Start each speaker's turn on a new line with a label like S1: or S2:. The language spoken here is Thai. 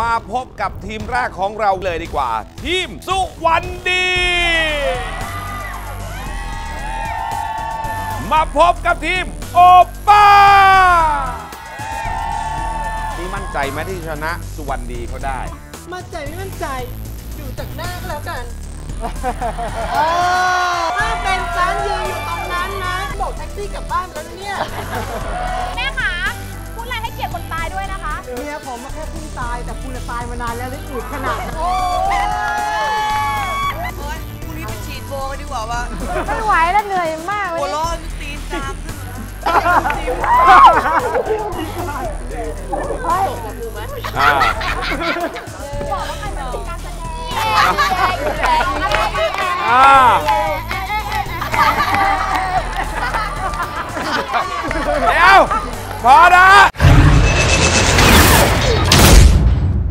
S1: มาพบกับทีมแรกของเราเลยดีกว่า ทีมสุวรรณดี มาพบกับทีมโอป้านี่มั่นใจไหมที่ชนะสุวรรณดีเขาได้
S2: มั่นใจไม่มั่นใจ ดูจากหน้าก็แล้วกันถ้าเป็นฉันยืนอยู่ตรงนั้นนะ บอกแท็กซี่กลับบ้านไปแล้วนะเนี่ย มียผมมาแค่เพิ่งตาย แต่คุณน่ะตายมานานแล้วเลยอืดขนาดนั้น
S3: โอ๊ยพรุ่งนี้ไปฉีดโบกันดีกว่าวะ
S4: ไม่ไหวแล้วเหนื่อยมากเล
S3: หัวยเร้อนตีนตามขึ้นมา
S1: อ่า
S4: บอกว่าใครมันเป็นการแสดง
S1: อ่าเดี๋ยวพอนะ